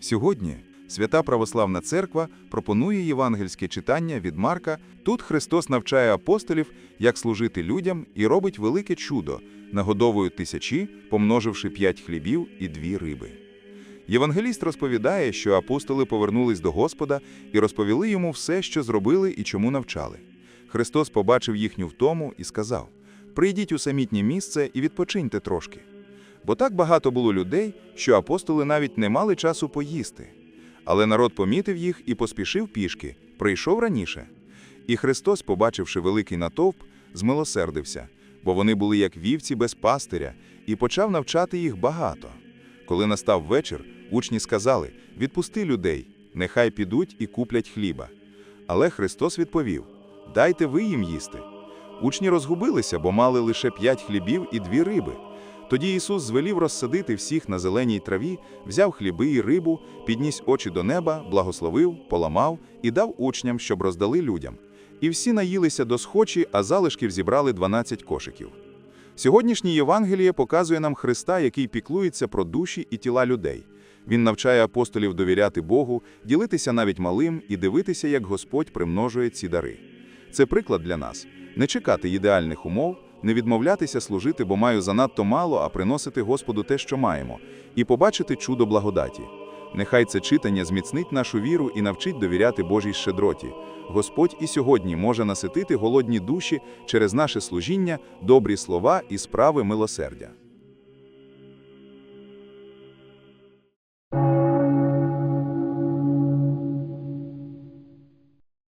Сьогодні Свята Православна Церква пропонує євангельське читання від Марка. Тут Христос навчає апостолів, як служити людям, і робить велике чудо, нагодовує тисячі, помноживши п'ять хлібів і дві риби. Євангеліст розповідає, що апостоли повернулись до Господа і розповіли йому все, що зробили і чому навчали. Христос побачив їхню втому і сказав: Прийдіть у самітнє місце і відпочиньте трошки. Бо так багато було людей, що апостоли навіть не мали часу поїсти. Але народ помітив їх і поспішив пішки, прийшов раніше. І Христос, побачивши великий натовп, змилосердився, бо вони були як вівці без пастиря, і почав навчати їх багато. Коли настав вечір, учні сказали: Відпусти людей, нехай підуть і куплять хліба. Але Христос відповів: Дайте ви їм їсти. Учні розгубилися, бо мали лише п'ять хлібів і дві риби. Тоді Ісус звелів розсадити всіх на зеленій траві, взяв хліби і рибу, підніс очі до неба, благословив, поламав і дав учням, щоб роздали людям. І всі наїлися до схочі, а залишків зібрали 12 кошиків. Сьогоднішнє Євангеліє показує нам Христа, який піклується про душі і тіла людей. Він навчає апостолів довіряти Богу, ділитися навіть малим і дивитися, як Господь примножує ці дари. Це приклад для нас не чекати ідеальних умов, не відмовлятися служити, бо маю занадто мало, а приносити Господу те, що маємо, і побачити чудо благодаті. Нехай це читання зміцнить нашу віру і навчить довіряти Божій щедроті. Господь і сьогодні може наситити голодні душі через наше служіння, добрі слова і справи милосердя.